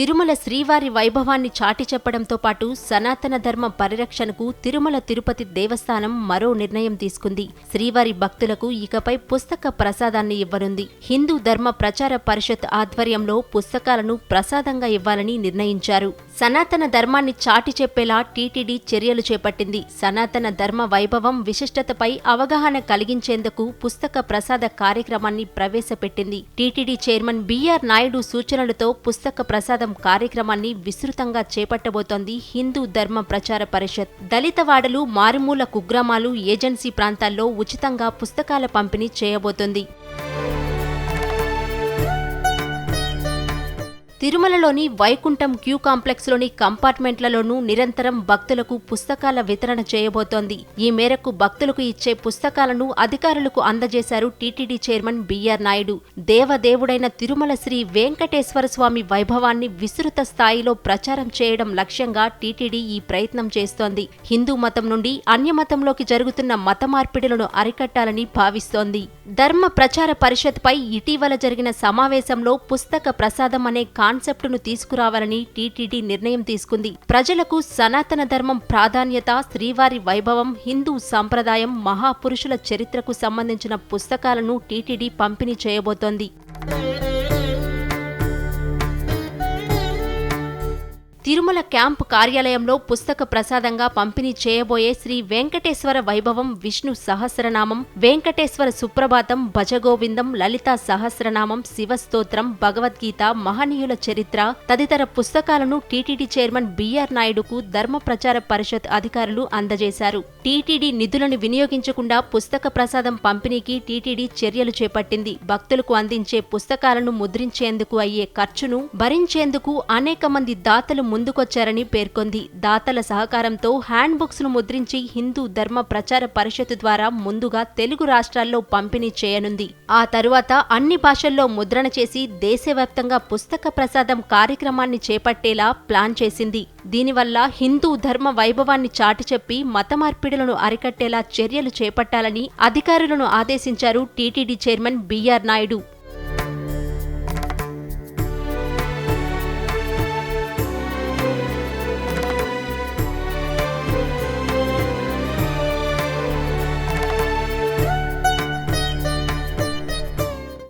తిరుమల శ్రీవారి వైభవాన్ని చాటి చెప్పడంతో పాటు సనాతన ధర్మ పరిరక్షణకు తిరుమల తిరుపతి దేవస్థానం మరో నిర్ణయం తీసుకుంది. శ్రీవారి భక్తులకు ఇకపై పుస్తక ప్రసాదాన్ని ఇవ్వనుంది. హిందూ ధర్మ ప్రచార పరిషత్ ఆధ్వర్యంలో పుస్తకాలను ప్రసాదంగా ఇవ్వాలని నిర్ణయించారు. సనాతన ధర్మాన్ని చాటి చెప్పేలా టీటీడీ చర్యలు చేపట్టింది. సనాతన ధర్మ వైభవం విశిష్టతపై అవగాహన కలిగించేందుకు పుస్తక ప్రసాద కార్యక్రమాన్ని ప్రవేశపెట్టింది. టీటీడీ చైర్మన్ బిఆర్ నాయుడు సూచనలతో పుస్తక ప్రసాదం కార్యక్రమాన్ని విస్తృతంగా చేపట్టబోతోంది హిందూ ధర్మ ప్రచార పరిషత్. దళితవాడలు మారుమూల కుగ్రామాలు ఏజెన్సీ ప్రాంతాల్లో ఉచితంగా పుస్తకాల పంపిణీ చేయబోతోంది. తిరుమలలోని వైకుంఠం క్యూ కాంప్లెక్స్లోని కంపార్ట్మెంట్లలోనూ నిరంతరం భక్తులకు పుస్తకాల వితరణ చేయబోతోంది. ఈ మేరకు భక్తులకు ఇచ్చే పుస్తకాలను అధికారులకు అందజేశారు టీటీడీ చైర్మన్ బిఆర్ నాయుడు. దేవదేవుడైన తిరుమల శ్రీ వెంకటేశ్వర స్వామి వైభవాన్ని విస్తృత స్థాయిలో ప్రచారం చేయడం లక్ష్యంగా టీటీడీ ఈ ప్రయత్నం చేస్తోంది. హిందూ మతం నుండి అన్యమతంలోకి జరుగుతున్న మత మార్పిడులను అరికట్టాలని భావిస్తోంది. ధర్మ ప్రచార పరిషత్పై ఇటీవల జరిగిన సమావేశంలో పుస్తక ప్రసాదం అనే కాన్సెప్టును తీసుకురావాలని టీటీడీ నిర్ణయం తీసుకుంది. ప్రజలకు సనాతన ధర్మం ప్రాధాన్యత శ్రీవారి వైభవం హిందూ సంప్రదాయం మహాపురుషుల చరిత్రకు సంబంధించిన పుస్తకాలను టీటీడీ పంపిణీ చేయబోతోంది. తిరుమల క్యాంపు కార్యాలయంలో పుస్తక ప్రసాదంగా పంపిణీ చేయబోయే శ్రీ వెంకటేశ్వర వైభవం విష్ణు సహస్రనామం వెంకటేశ్వర సుప్రభాతం భజగోవిందం లలితా సహస్రనామం శివస్తోత్రం భగవద్గీత మహనీయుల చరిత్ర తదితర పుస్తకాలను టీటీడీ చైర్మన్ బిఆర్ నాయుడుకు ధర్మ ప్రచార పరిషత్ అధికారులు అందజేశారు. టీటీడీ నిధులను వినియోగించకుండా పుస్తక ప్రసాదం పంపిణీకి టీటీడీ చర్యలు చేపట్టింది. భక్తులకు అందించే పుస్తకాలను ముద్రించేందుకు అయ్యే ఖర్చును భరించేందుకు అనేక మంది దాతలు ముందుకొచ్చారని పేర్కొంది. దాతల సహకారంతో హ్యాండ్బుక్స్ను ముద్రించి హిందూ ధర్మ ప్రచార పరిషత్ ద్వారా ముందుగా తెలుగు రాష్ట్రాల్లో పంపిణీ చేయనుంది. ఆ తరువాత అన్ని భాషల్లో ముద్రణ చేసి దేశవ్యాప్తంగా పుస్తక ప్రసాదం కార్యక్రమాన్ని చేపట్టేలా ప్లాన్ చేసింది. దీనివల్ల హిందూ ధర్మ వైభవాన్ని చాటి చెప్పి మత మార్పిడులను అరికట్టేలా చర్యలు చేపట్టాలని అధికారులను ఆదేశించారు టీటీడీ చైర్మన్ బిఆర్ నాయుడు.